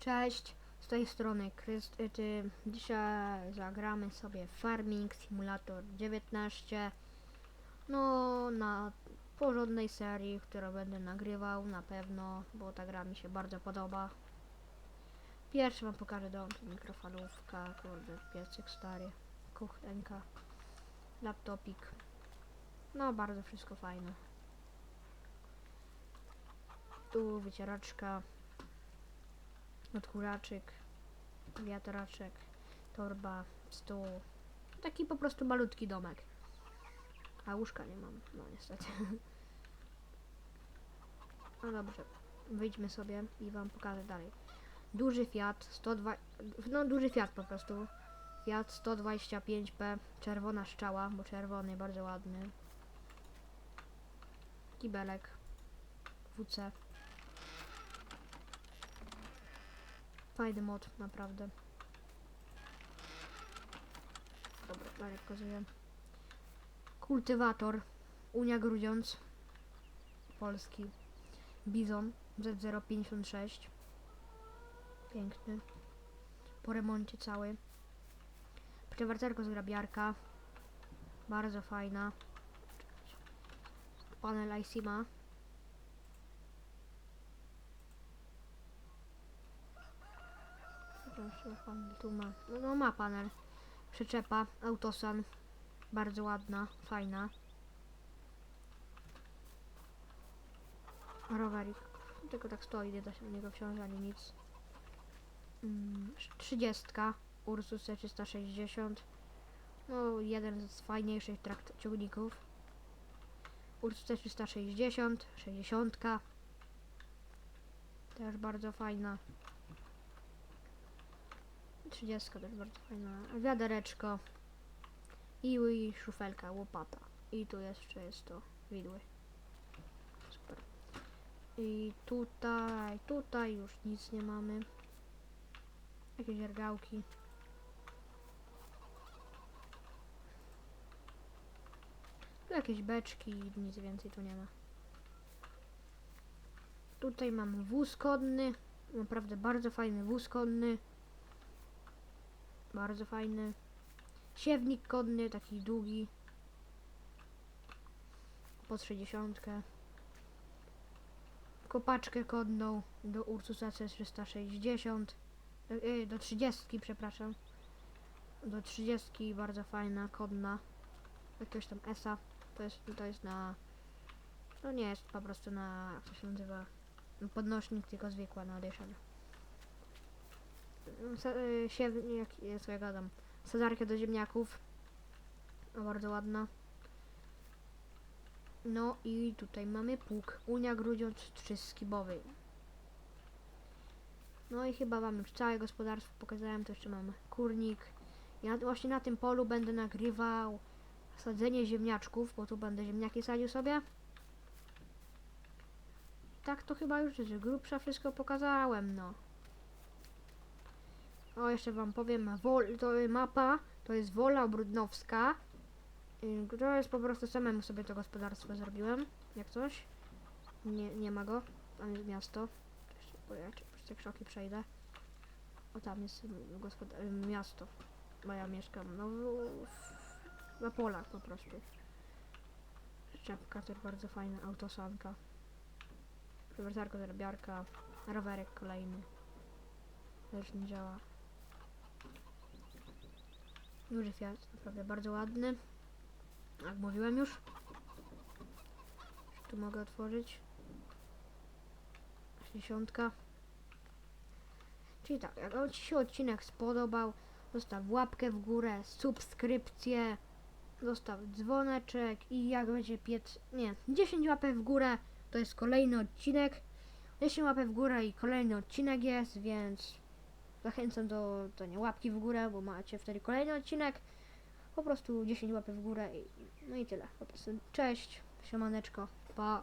Cześć, z tej strony Krystyty. Dzisiaj zagramy sobie Farming Simulator 19. No, na porządnej serii, którą będę nagrywał na pewno, bo ta gra mi się bardzo podoba. Pierwszy wam pokażę dom, mikrofalówka, kurde, piecyk stary, kuchenka, laptopik. No, bardzo wszystko fajne. Tu wycieraczka, odkurzaczyk, wiatraczek, torba, stół. Taki po prostu malutki domek. A łóżka nie mam, no niestety. No dobrze, wyjdźmy sobie i wam pokażę dalej. Duży Fiat 102, no duży Fiat po prostu. Fiat 125P, czerwona szczała, bo czerwony, bardzo ładny. Kibelek, WC. Fajny mod, naprawdę. Dobra, dalej pokazuję. Kultywator. Unia Grudziądz. Polski. Bizon Z056. Piękny. Po remoncie cały. Przewartarko zgrabiarka. Bardzo fajna. Panel IC. Proszę, panel tu ma. No, no ma panel. Przyczepa, autosan. Bardzo ładna, fajna. Rowerik. Tylko tak stoi, nie da się na niego wsiąść ani nic. Mm, 30. Ursus C360. No, jeden z fajniejszych trakt ciągników. Ursus C360, 60. Też bardzo fajna. 30 też bardzo fajna. Wiadereczko. I, I szufelka, łopata. I tu jeszcze jest to widły. Super. I tutaj, tutaj już nic nie mamy. Jakieś zergałki. Tu jakieś beczki nic więcej tu nie ma. Tutaj mam wóz konny. Naprawdę bardzo fajny wóz konny. Bardzo fajny. Siewnik konny, taki długi. Pod 60. Kopaczkę konną do Ursusa C360. E, e, Do 30, przepraszam. Do 30 bardzo fajna, kodna. Jakiegoś tam ESA. To jest, to jest na... To nie jest po prostu na... Jak to się nazywa? Podnośnik, tylko zwykła na audition. Y, siewnik, co ja gadam. Sadzarkę do ziemniaków. O, bardzo ładna. No i tutaj mamy pług. Unia Grudziądz 3 skibowy. No i chyba wam już całe gospodarstwo pokazałem. To jeszcze mam kurnik. Ja właśnie na tym polu będę nagrywał sadzenie ziemniaczków, bo tu będę ziemniaki sadził sobie. Tak to chyba już z grubsza wszystko pokazałem, no. O, jeszcze wam powiem, wol, to mapa, to jest Wola Brudnowska. Y, To jest po prostu samemu sobie to gospodarstwo zrobiłem, jak coś. Nie, nie ma go, tam jest miasto. Ja te krzoki przejdę. O, tam jest y, y, miasto, bo ja mieszkam, no, w, na polach po prostu. Czapka też bardzo fajna, autosanka. Przewrtarka, zarabiarka, rowerek kolejny. Też nie działa. Duży Fiat, naprawdę bardzo ładny. Jak mówiłem już. Tu mogę otworzyć. 60. Czyli tak, jak Ci się odcinek spodobał, zostaw łapkę w górę, subskrypcję, zostaw dzwoneczek i jak będzie piec... Nie, 10 łapek w górę to jest kolejny odcinek. 10 łapek w górę i kolejny odcinek jest, więc Zachęcam do, do nie łapki w górę, bo macie wtedy kolejny odcinek. Po prostu 10 łapek w górę i no i tyle. Po prostu cześć, siemaneczko, pa.